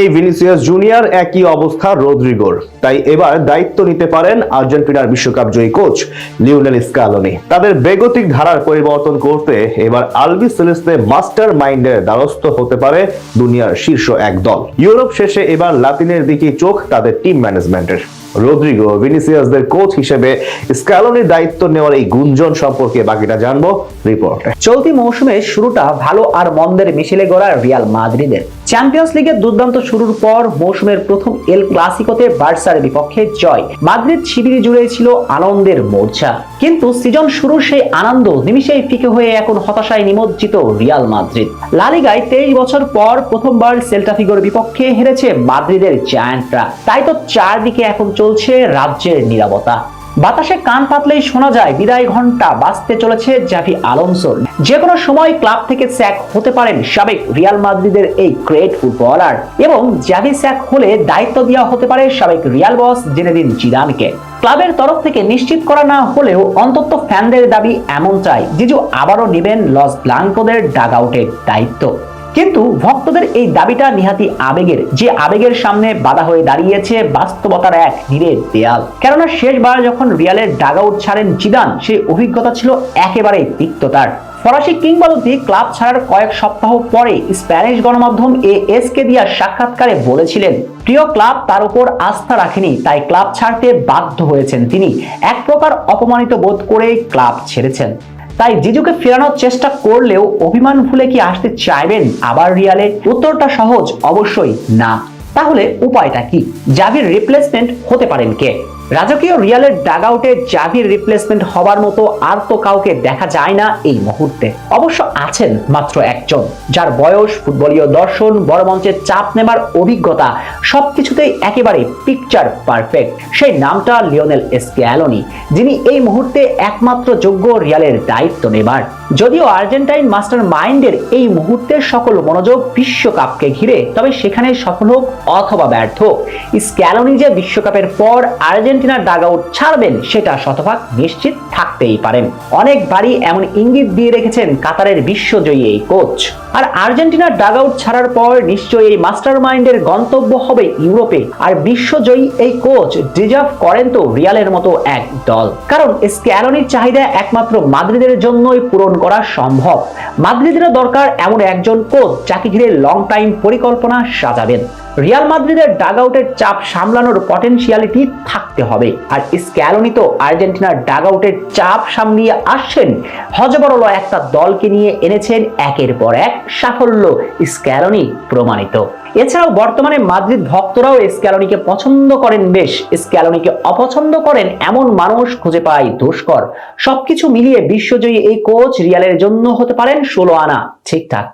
এই Vinicius junior একই অবস্থা রদ্রিগোর। তাই এবার দায়িত্ব নিতে পারেন আর্জেন্টিনার বিশ্বকাপ জয়ী কোচ লিওনেল স্কালোনি। তাদের বেগতিক ধারার পরিবর্তন করতে এবার আলবি সেলেস্তে মাস্টার মাইন্ডের দ্বারস্থ হতে পারে দুনিয়ার শীর্ষ এক দল। ইউরোপ শেষে এবার লাতিনের দিকে চোখ তাদের টিম ম্যানেজমেন্টের। রদ্রিগো ভিনিসিয়াসদের কোচ হিসেবে স্ক্যালোনির দায়িত্ব নেওয়ার এই গুঞ্জন সম্পর্কে বাকিটা জানব রিপোর্টে। চলতি মৌসুমের শুরুটা ভালো আর মন্দের মিশেলে গড়া রিয়াল মাদ্রিদের। চ্যাম্পিয়ন্স লিগের দুর্দান্ত শুরুর পর মৌসুমের প্রথম এল ক্লাসিকোতে বার্সার বিপক্ষে জয়। মাদ্রিদ শিবিরে জুড়ে ছিল আনন্দের মোর্চা। কিন্তু সিজন শুরুর সেই আনন্দ নিমিষেই ফিকে হয়ে এখন হতাশায় নিমজ্জিত রিয়াল মাদ্রিদ। লালিগায় তেইশ বছর পর প্রথমবার সেল্টাফিগোর বিপক্ষে হেরেছে মাদ্রিদের জায়ান্টরা। তাই তো চারদিকে এখন চলছে রাজ্যের নিরাপত্তা। বাতাসে কান পাতলেই শোনা যায়, বিদায় ঘণ্টা বাজতে চলেছে জাভি আলোনসোর যে কোনো সময় ক্লাব থেকে স্যাক হতে পারেন সাবেক রিয়াল মাদ্রিদের এই গ্রেট ফুটবলার এবং জাভি স্যাক হলে দায়িত্ব দেওয়া হতে পারে সাবেক রিয়াল বস জেনেদিন জিদানকে। ক্লাবের তরফ থেকে নিশ্চিত করা না হলেও অন্তত ফ্যানদের দাবি এমনটাই। জিজু আবারও নেবেন লস ব্লাঙ্কোদের ডাগ আউটের দায়িত্ব। কিন্তু ভক্তদের এই দাবিটা নিহাতি আবেগের, যে আবেগের সামনে বাধা হয়ে দাঁড়িয়েছে বাস্তবতার এক নিরেট দেয়াল। কেননা শেষবার যখন রিয়ালের ডাগ আউট ছাড়েন জিদান, সেই অভিজ্ঞতা ছিল একেবারেই তিক্ততার। ফরাসি কিংবদন্তি ক্লাব ছাড়ার কয়েক সপ্তাহ পরে স্প্যানিশ গণমাধ্যম এ এস কে দিয়া সাক্ষাৎকারে বলেছিলেন, প্রিয় ক্লাব তার উপর আস্থা রাখেনি, তাই ক্লাব ছাড়তে বাধ্য হয়েছেন তিনি। এক প্রকার অপমানিত বোধ করে ক্লাব ছেড়েছেন। তাই জিজুকে ফেরানোর চেষ্টা করলেও অভিমান ভুলে কি আসতে চাইবেন আবার রিয়ালে উত্তরটা সহজ, অবশ্যই না। তাহলে উপায়টা কি? জাভির রিপ্লেসমেন্ট হতে পারেন কে? রাজকীয় রিয়ালের ডাগ আউটে জাভির রিপ্লেসমেন্ট হবার মতো আর তো কাউকে দেখা যায় না এই মুহূর্তে। অবশ্য আছেন মাত্র একজন, যার বয়স ফুটবলীয় দর্শন, বড় মঞ্চে চাপ নেবার অভিজ্ঞতা, সবকিছুতেই একেবারে পিকচার পারফেক্ট সেই নামটা লিওনেল স্ক্যালোনি যিনি এই মুহূর্তে একমাত্র যোগ্য রিয়ালের দায়িত্ব নেবার। যদিও আর্জেন্টাইন মাস্টার মাইন্ডের এই মুহূর্তের সকল মনোযোগ বিশ্বকাপকে ঘিরে, তবে সেখানে সফল হোক অথবা ব্যর্থ হোক স্ক্যালোনি যে বিশ্বকাপের পর আর্জেন্টিনার ডাগ আউট ছাড়বেন, সেটা শতভাগ নিশ্চিত থাকতেই পারেন। অনেকবারই এমন ইঙ্গিত দিয়ে রেখেছেন কাতারের বিশ্বজয়ী এই কোচ। আর আর্জেন্টিনার ডাগ আউট ছাড়ার পর নিশ্চয়ই এই মাস্টার মাইন্ডের গন্তব্য হবে ইউরোপে। আর বিশ্বজয়ী এই কোচ ডিজার্ভ করেন তো রিয়ালের মতো এক দল। কারণ স্ক্যালোনির চাহিদা একমাত্র মাদ্রিদের জন্যই পূরণ করা সম্ভব। মাদ্রিদের দরকার এমন একজন কোচ যাকে ঘিরে লং টাইম পরিকল্পনা সাজাবেন। রিয়াল মাদ্রিদের ডাগ আউটের চাপ সামলানোর পটেনশিয়ালিটি থাকতে হবে। আর স্ক্যালোনি তো আর্জেন্টিনার ডাগ আউটের চাপ সামলিয়ে আসছেন। হজবরল একটা দলকে নিয়ে এনেছেন একের পর এক সাফল্য স্ক্যালোনি প্রমাণিত। এছাড়াও বর্তমানে মাদ্রিদ ভক্তরাও স্ক্যালোনিকে পছন্দ করেন বেশ। স্ক্যালোনিকে অপছন্দ করেন এমন মানুষ খুঁজে পাই দুষ্কর। সবকিছু মিলিয়ে বিশ্বজয়ী এই কোচ রিয়ালের জন্য হতে পারেন ষোলো আনা। ঠিকঠাক।